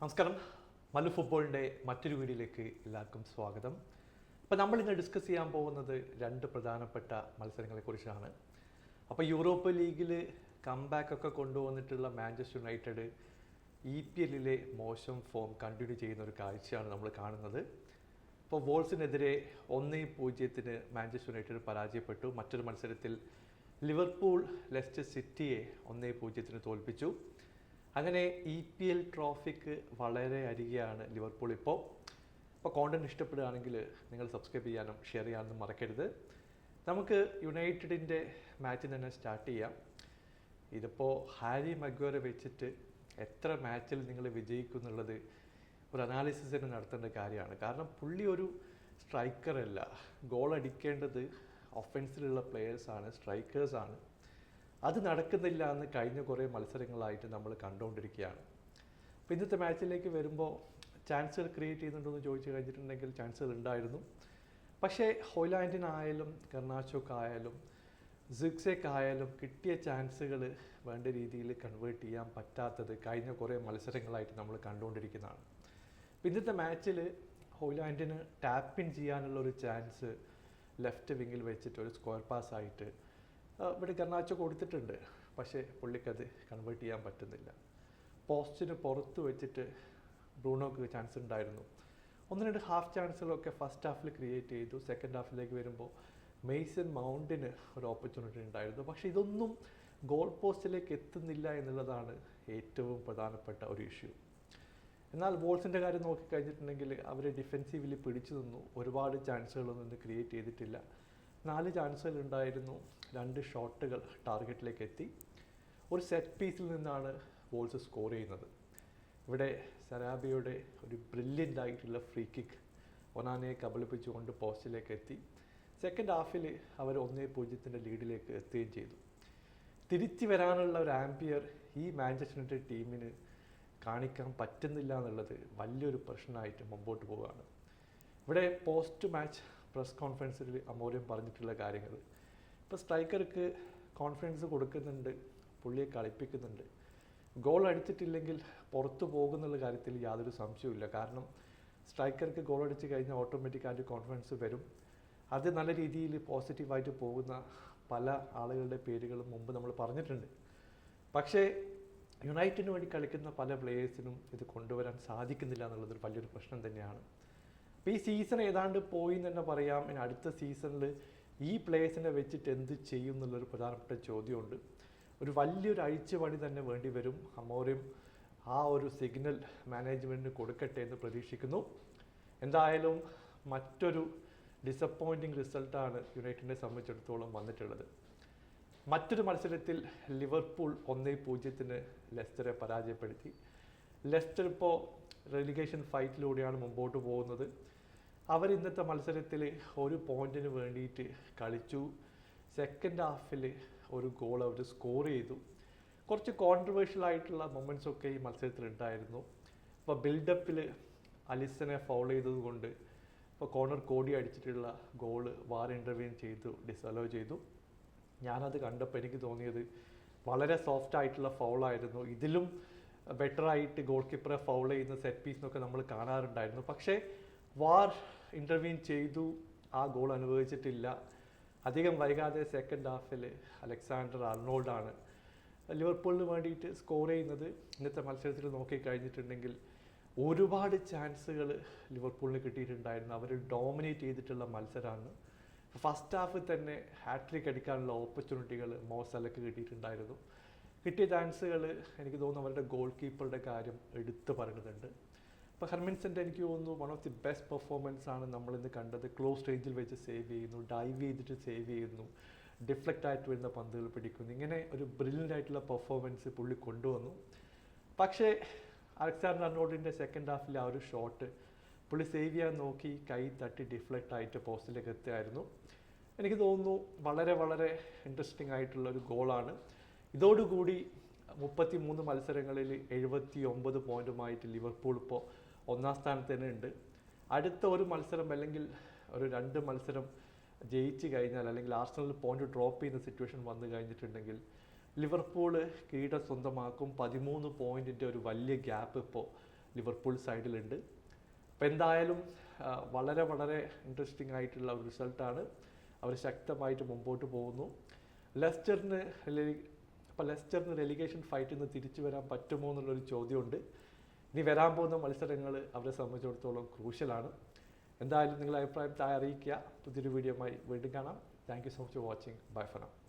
നമസ്കാരം. മല്ലു ഫുട്ബോളിന്റെ മറ്റൊരു വീഡിയോയിലേക്ക് എല്ലാവർക്കും സ്വാഗതം. അപ്പോൾ നമ്മൾ ഇന്ന് ഡിസ്കസ് ചെയ്യാൻ പോകുന്നത് രണ്ട് പ്രധാനപ്പെട്ട മത്സരങ്ങളെക്കുറിച്ചാണ്. അപ്പോൾ യൂറോപ്പ് ലീഗിൽ കംബാക്ക് ഒക്കെ കൊണ്ടുവന്നിട്ടുള്ള മാഞ്ചസ്റ്റർ യുണൈറ്റഡ് ഇ പി എല്ലിലെ മോശം ഫോം കണ്ടിന്യൂ ചെയ്യുന്ന ഒരു കാഴ്ചയാണ് നമ്മൾ കാണുന്നത്. ഇപ്പോൾ വോൾസിനെതിരെ ഒന്നേ പൂജ്യത്തിന് മാഞ്ചസ്റ്റർ യുണൈറ്റഡ് പരാജയപ്പെട്ടു. മറ്റൊരു മത്സരത്തിൽ ലിവർപൂൾ ലെസ്റ്റർ സിറ്റിയെ ഒന്നേ പൂജ്യത്തിന് തോൽപ്പിച്ചു. അങ്ങനെ ഇ പി എൽ ട്രോഫിക്ക് വളരെ അരികെയാണ് ലിവർപൂൾ ഇപ്പോൾ അപ്പോൾ കോണ്ടന്റ് ഇഷ്ടപ്പെടുകയാണെങ്കിൽ നിങ്ങൾ സബ്സ്ക്രൈബ് ചെയ്യാനും ഷെയർ ചെയ്യാനും മറക്കരുത്. നമുക്ക് യുണൈറ്റഡിന്റെ മാച്ച് തന്നെ സ്റ്റാർട്ട് ചെയ്യാം. ഇതിപ്പോൾ ഹാരി മഗ്വറെ വെച്ചിട്ട് എത്ര മാച്ചിൽ നിങ്ങൾ വിജയിക്കും എന്നുള്ളത് ഒരു അനാലിസിസ് തന്നെ നടത്തേണ്ട കാര്യമാണ്. കാരണം പുള്ളി ഒരു സ്ട്രൈക്കറല്ല ഗോൾ അടിക്കേണ്ടത് ഒഫൻസിലുള്ള പ്ലെയേഴ്സാണ് സ്ട്രൈക്കേഴ്സാണ് അത് നടക്കുന്നില്ല എന്ന് കഴിഞ്ഞ കുറേ മത്സരങ്ങളായിട്ട് നമ്മൾ കണ്ടുകൊണ്ടിരിക്കുകയാണ്. അപ്പോൾ ഇന്നത്തെ മാച്ചിലേക്ക് വരുമ്പോൾ ചാൻസുകൾ ക്രിയേറ്റ് ചെയ്യുന്നുണ്ടോ ചോദിച്ചു കഴിഞ്ഞിട്ടുണ്ടെങ്കിൽ ചാൻസുകൾ ഉണ്ടായിരുന്നു. പക്ഷേ ഹോയ്ലാൻഡിനായാലും കർണാച്ചോക്കായാലും സിക്സേക്കായാലും കിട്ടിയ ചാൻസുകൾ വേണ്ട രീതിയിൽ കൺവേർട്ട് ചെയ്യാൻ പറ്റാത്തത് കഴിഞ്ഞ കുറേ മത്സരങ്ങളായിട്ട് നമ്മൾ കണ്ടുകൊണ്ടിരിക്കുന്നതാണ്. ഇന്നത്തെ മാച്ചിൽ ഹോയ്ലാൻഡിന് ടാപ്പിൻ ചെയ്യാനുള്ള ഒരു ചാൻസ് ലെഫ്റ്റ് വിങ്ങിൽ വെച്ചിട്ട് ഒരു സ്ക്വയർ പാസ് ആയിട്ട് ഇവിടെ ഗർണാച്ചോ കൊടുത്തിട്ടുണ്ട്. പക്ഷേ പുള്ളിക്കത് കൺവേർട്ട് ചെയ്യാൻ പറ്റുന്നില്ല. പോസ്റ്റിന് പുറത്ത് വെച്ചിട്ട് ബ്രൂണോക്ക് ചാൻസ് ഉണ്ടായിരുന്നു. ഒന്ന് രണ്ട് ഹാഫ് ചാൻസുകളൊക്കെ ഫസ്റ്റ് ഹാഫിൽ ക്രിയേറ്റ് ചെയ്തു. സെക്കൻഡ് ഹാഫിലേക്ക് വരുമ്പോൾ മെയ്സൺ മൗണ്ടിന് ഒരു ഓപ്പർച്യൂണിറ്റി ഉണ്ടായിരുന്നു. പക്ഷേ ഇതൊന്നും ഗോൾ പോസ്റ്റിലേക്ക് എത്തുന്നില്ല എന്നുള്ളതാണ് ഏറ്റവും പ്രധാനപ്പെട്ട ഒരു ഇഷ്യൂ എന്നാൽ ബോൾസിന്റെ കാര്യം നോക്കിക്കഴിഞ്ഞിട്ടുണ്ടെങ്കിൽ അവർ ഡിഫെൻസീവിൽ പിടിച്ചു നിന്നു. ഒരുപാട് ചാൻസുകളൊന്നും ക്രിയേറ്റ് ചെയ്തിട്ടില്ല. നാല് ചാൻസുകൾ ഉണ്ടായിരുന്നു. രണ്ട് ഷോട്ടുകൾ ടാർഗറ്റിലേക്ക് എത്തി. ഒരു സെറ്റ് പീസിൽ നിന്നാണ് ബോൾസ് സ്കോർ ചെയ്യുന്നത്. ഇവിടെ സരാബിയുടെ ഒരു ബ്രില്യന്റ് ആയിട്ടുള്ള ഫ്രീ കിക്ക് ഒനാനയെ കബളിപ്പിച്ചുകൊണ്ട് പോസ്റ്റിലേക്ക് എത്തി. സെക്കൻഡ് ഹാഫിൽ അവർ ഒന്നേ പൂജ്യത്തിന്റെ ലീഡിലേക്ക് എത്തുകയും ചെയ്തു. തിരിച്ചു വരാനുള്ള ഒരു ആംപിയർ ഈ മാഞ്ചസ്റ്റർ യുണൈറ്റഡ് ടീമിന് കാണിക്കാൻ പറ്റുന്നില്ല എന്നുള്ളത് വലിയൊരു പ്രശ്നമായിട്ട് മുമ്പോട്ട് പോവുകയാണ്. ഇവിടെ പോസ്റ്റ് മാച്ച് പ്രസ് കോൺഫറൻസിൽ അമൂല്യം പറഞ്ഞിട്ടുള്ള കാര്യങ്ങൾ. ഇപ്പോൾ സ്ട്രൈക്കർക്ക് കോൺഫിഡൻസ് കൊടുക്കുന്നുണ്ട് പുള്ളിയെ കളിപ്പിക്കുന്നുണ്ട്. ഗോൾ അടിച്ചിട്ടില്ലെങ്കിൽ പുറത്തു പോകുന്നുള്ള കാര്യത്തിൽ യാതൊരു സംശയവുമില്ല. കാരണം സ്ട്രൈക്കർക്ക് ഗോൾ അടിച്ച് കഴിഞ്ഞാൽ ഓട്ടോമാറ്റിക്കായിട്ട് കോൺഫിഡൻസ് വരും. അത് നല്ല രീതിയിൽ പോസിറ്റീവായിട്ട് പോകുന്ന പല ആളുകളുടെ പേരുകളും മുമ്പ് നമ്മൾ പറഞ്ഞിട്ടുണ്ട്. പക്ഷേ യുണൈറ്റഡിന് വേണ്ടി കളിക്കുന്ന പല പ്ലേയേഴ്സിനും ഇത് കൊണ്ടുവരാൻ സാധിക്കുന്നില്ല എന്നുള്ളത് വലിയൊരു പ്രശ്നം തന്നെയാണ്. അപ്പോൾ ഈ സീസൺ ഏതാണ്ട് പോയി എന്ന് തന്നെ പറയാം. ഇനി അടുത്ത സീസണിൽ ഈ പ്ലേയേഴ്സിനെ വെച്ചിട്ട് എന്ത് ചെയ്യും എന്നുള്ളൊരു പ്രധാനപ്പെട്ട ചോദ്യമുണ്ട്. ഒരു വലിയൊരു അഴിച്ചുപണി തന്നെ വേണ്ടി വരും. അമോറിയും ആ ഒരു സിഗ്നൽ മാനേജ്മെന്റിന് കൊടുക്കട്ടെ എന്ന് പ്രതീക്ഷിക്കുന്നു. എന്തായാലും മറ്റൊരു ഡിസപ്പോയിന്റിങ് റിസൾട്ടാണ് യുണൈറ്റഡിനെ സംബന്ധിച്ചിടത്തോളം വന്നിട്ടുള്ളത്. മറ്റൊരു മത്സരത്തിൽ ലിവർപൂൾ ഒന്നേ പൂജ്യത്തിന് ലെസ്റ്ററെ പരാജയപ്പെടുത്തി. ലെസ്റ്റർ ഇപ്പോൾ റെലിഗേഷൻ ഫൈറ്റിലൂടെയാണ് മുമ്പോട്ട് പോകുന്നത്. അവർ ഇന്നത്തെ മത്സരത്തിൽ ഒരു പോയിന്റിന് വേണ്ടിയിട്ട് കളിച്ചു. സെക്കൻഡ് ഹാഫിൽ ഒരു ഗോൾ അവർ സ്കോർ ചെയ്തു. കുറച്ച് കോൺട്രവേഴ്ഷ്യൽ ആയിട്ടുള്ള മൊമെന്റ്സ് ഒക്കെ ഈ മത്സരത്തിൽ ഉണ്ടായിരുന്നു. ഇപ്പോൾ ബിൽഡപ്പിൽ അലിസനെ ഫൗൾ ചെയ്തതുകൊണ്ട് ഇപ്പോൾ കോർണർ കോടി അടിച്ചിട്ടുള്ള ഗോൾ വാർ ഇന്റർവ്യൂ ചെയ്തു ഡിസലോ ചെയ്തു. ഞാനത് കണ്ടപ്പോൾ എനിക്ക് തോന്നിയത് വളരെ സോഫ്റ്റ് ആയിട്ടുള്ള ഫൗളായിരുന്നു ഇതിലും ബെറ്ററായിട്ട് ഗോൾ കീപ്പറെ ഫൗൾ ചെയ്യുന്ന സെറ്റ് പീസിനൊക്കെ നമ്മൾ കാണാറുണ്ടായിരുന്നു. പക്ഷേ വാർ ഇന്റർവ്യൂ ചെയ്തു ആ ഗോൾ അനുഭവിച്ചിട്ടില്ല. അധികം വൈകാതെ സെക്കൻഡ് ഹാഫിൽ അലക്സാണ്ടർ അർണോൾഡാണ് ലിവർപൂളിന് വേണ്ടിയിട്ട് സ്കോർ ചെയ്യുന്നത്. ഇന്നത്തെ മത്സരത്തിൽ നോക്കിക്കഴിഞ്ഞിട്ടുണ്ടെങ്കിൽ ഒരുപാട് ചാൻസുകൾ ലിവർപൂളിന് കിട്ടിയിട്ടുണ്ടായിരുന്നു. അവർ ഡോമിനേറ്റ് ചെയ്തിട്ടുള്ള മത്സരമാണ് ഫസ്റ്റ് ഹാഫിൽ തന്നെ ഹാട്രിക് അടിക്കാനുള്ള ഓപ്പർച്യൂണിറ്റികൾ മോസലക്ക് കിട്ടിയിട്ടുണ്ടായിരുന്നു. കിട്ടിയ ചാൻസുകൾ എനിക്ക് തോന്നുന്നു അവരുടെ ഗോൾ കീപ്പറുടെ കാര്യം എടുത്തു പറയുന്നുണ്ട്. ഇപ്പോൾ ഹെർമിൻസിന്റെ എനിക്ക് തോന്നുന്നു one of the best performance ആണ് നമ്മൾ ഇന്ന് കണ്ടത് ക്ലോസ് റേഞ്ചിൽ വെച്ച് സേവ് ചെയ്യുന്നു ഡൈവ് ചെയ്തിട്ട് സേവ് ചെയ്യുന്നു ഡിഫ്ലക്റ്റ് ആയിട്ട് വരുന്ന പന്തുകൾ പിടിക്കുന്നു. ഇങ്ങനെ ഒരു ബ്രില്യന്റ് ആയിട്ടുള്ള പെർഫോമൻസ് പുള്ളി കൊണ്ടുവന്നു. പക്ഷേ അലക്സാണ്ടർ അർണോൾഡിന്റെ സെക്കൻഡ് ഹാഫിൽ ആ ഒരു ഷോട്ട് പുള്ളി സേവ് ചെയ്യാൻ നോക്കി കൈ തട്ടി ഡിഫ്ലക്റ്റ് ആയിട്ട് പോസ്റ്റിലേക്ക് എത്തുകയായിരുന്നു. എനിക്ക് തോന്നുന്നു വളരെ വളരെ ഇൻട്രസ്റ്റിംഗ് ആയിട്ടുള്ള ഒരു ഗോളാണ് ഇതോടുകൂടി മുപ്പത്തി മൂന്ന് മത്സരങ്ങളിൽ എഴുപത്തി ഒമ്പത് പോയിന്റുമായിട്ട് ലിവർപൂൾ ഇപ്പോൾ ഒന്നാം സ്ഥാനത്ത് തന്നെ ഉണ്ട്. അടുത്ത ഒരു മത്സരം അല്ലെങ്കിൽ ഒരു രണ്ട് മത്സരം ജയിച്ചു കഴിഞ്ഞാൽ അല്ലെങ്കിൽ ആർസണൽ പോയിന്റ് ഡ്രോപ്പ് ചെയ്യുന്ന സിറ്റുവേഷൻ വന്നു കഴിഞ്ഞിട്ടുണ്ടെങ്കിൽ ലിവർപൂൾ കീട സ്വന്തമാക്കും. പതിമൂന്ന് പോയിന്റിന്റെ ഒരു വലിയ ഗ്യാപ്പ് ഇപ്പോൾ ലിവർപൂൾ സൈഡിലുണ്ട് അപ്പോൾ എന്തായാലും വളരെ വളരെ ഇൻട്രസ്റ്റിംഗ് ആയിട്ടുള്ള ഒരു റിസൾട്ടാണ് അവർ ശക്തമായിട്ട് മുമ്പോട്ട് പോകുന്നു. ലെസ്റ്ററിന് അപ്പോൾ ലെസ്റ്ററിന് റെലിഗേഷൻ ഫൈറ്റിൽ നിന്ന് തിരിച്ചു വരാൻ പറ്റുമോ എന്നുള്ളൊരു ചോദ്യമുണ്ട്. ഇനി വരാൻ പോകുന്ന മത്സരങ്ങൾ അവരെ സംബന്ധിച്ചിടത്തോളം ക്രൂഷ്യലാണ് എന്തായാലും നിങ്ങളുടെ അഭിപ്രായം താഴെ അറിയിക്കുക. പുതിയൊരു വീഡിയോയുമായി വീണ്ടും കാണാം. Thank you so much for watching bye for now.